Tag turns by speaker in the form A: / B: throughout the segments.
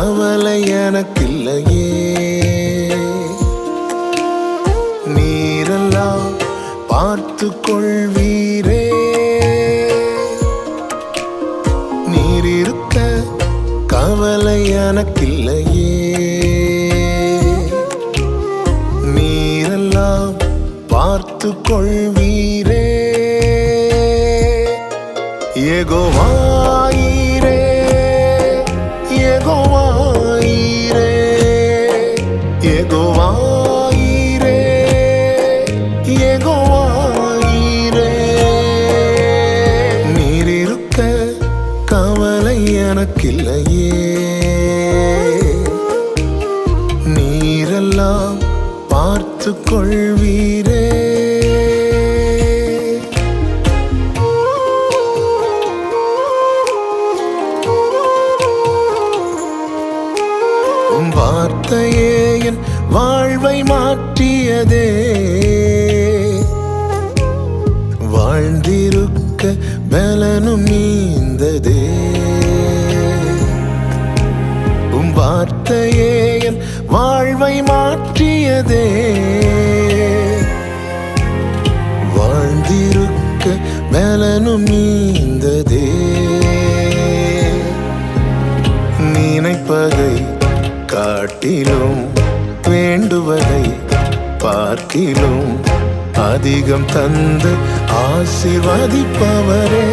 A: கவலை எனக்கில்லையே. நீரெல்லாம் பார்த்து கொள்வீரே நீர் இருக்க கவலை எனக்கில்லையே. நீரெல்லாம் பார்த்து கொள்வீர் உனக்கில்லையே. நீரெல்லாம் பார்த்து கொள்வீரே வார்த்தையே என் வாழ்வை மாற்றியதே. வாழ்ந்திருக்க பலனும் நீந்ததே. வார்த்தையே என் வாழ்வை மாற்றியதே. வாழ்ந்திருக்க மேலனும் நீந்ததே. நினைப்பதை காட்டிலும் வேண்டுவதை பார்க்கிலும் அதிகம் தந்து ஆசிர்வதிப்பவரே.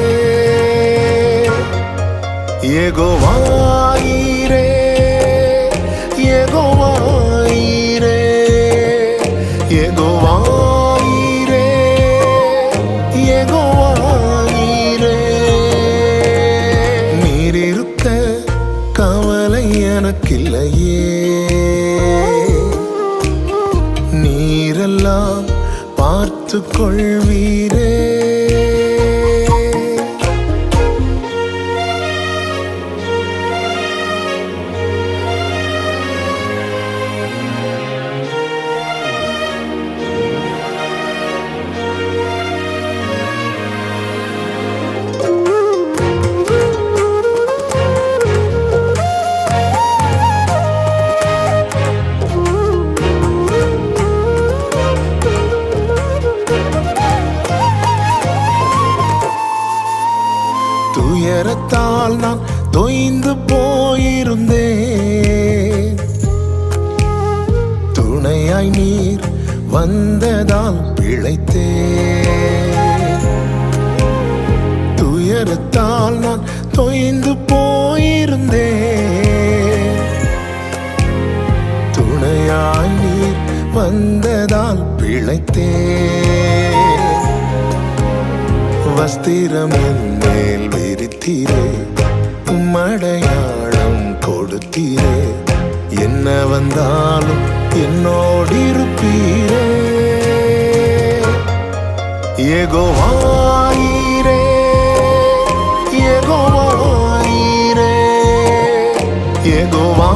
A: ஏகோவாயிரே ஏகோவாயிரே பார்த்து கொள்வீரே துயரத்தால் நான் தொய்ந்து போயிருந்தேன். துணையாய் நீர் வந்ததால் பிழைத்தேன். துயரத்தால் நான் தொய்ந்து போயிருந்தேன். துணையாய் நீர் வந்ததால் பிழைத்தேன். வஸ்திரம் மேல் விரித்தீரே. உம்மடையாளம் கொடுத்தீரே. என்ன வந்தாலும் என்னோடு இருப்பீரே ஏகோவாயிரே. ஏகோவாயிரே. ஏகோவா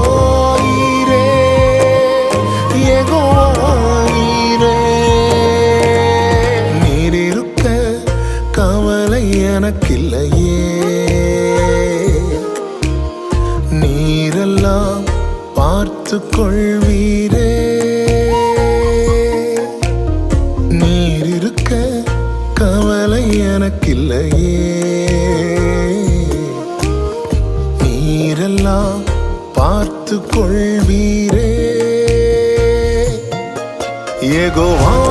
A: பார்த்து கொள்வீரே நீர் இருக்க கவலை எனக்கில்லையே. நீரெல்லாம் பார்த்து கொள்வீரே ஏகோவாயிரே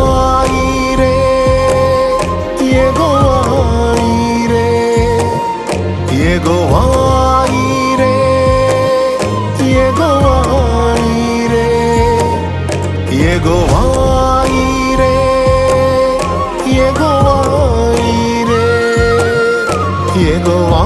A: ஏகோவாயிரே ஏகோவாயிரே ஏகோவா